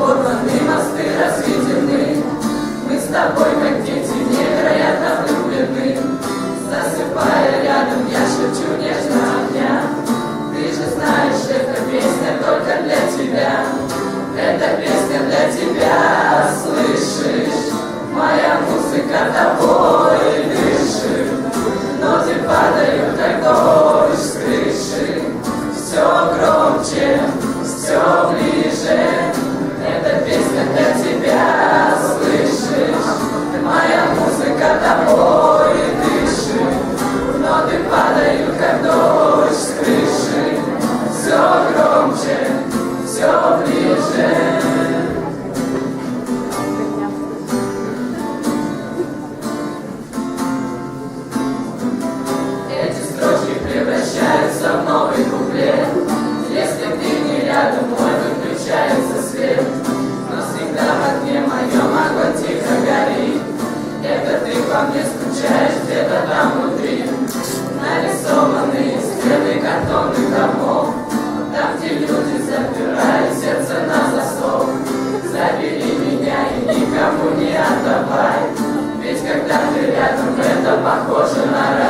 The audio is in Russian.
порваны мосты расцветены, Мы с тобой, как дети, невероятно влюблены. Засыпая рядом, я шепчу нежно огня. Ты же знаешь, эта песня только для тебя. Эта песня для тебя, слышишь? Моя музыка тобой дышит, Ноты падают, как голос. по мне скучаешь где-то там внутри. Нарисованы стены картонных домов. Там, где люди запирают сердце на засов. Забери меня и никому не отдавай. Ведь когда ты рядом, это похоже на рай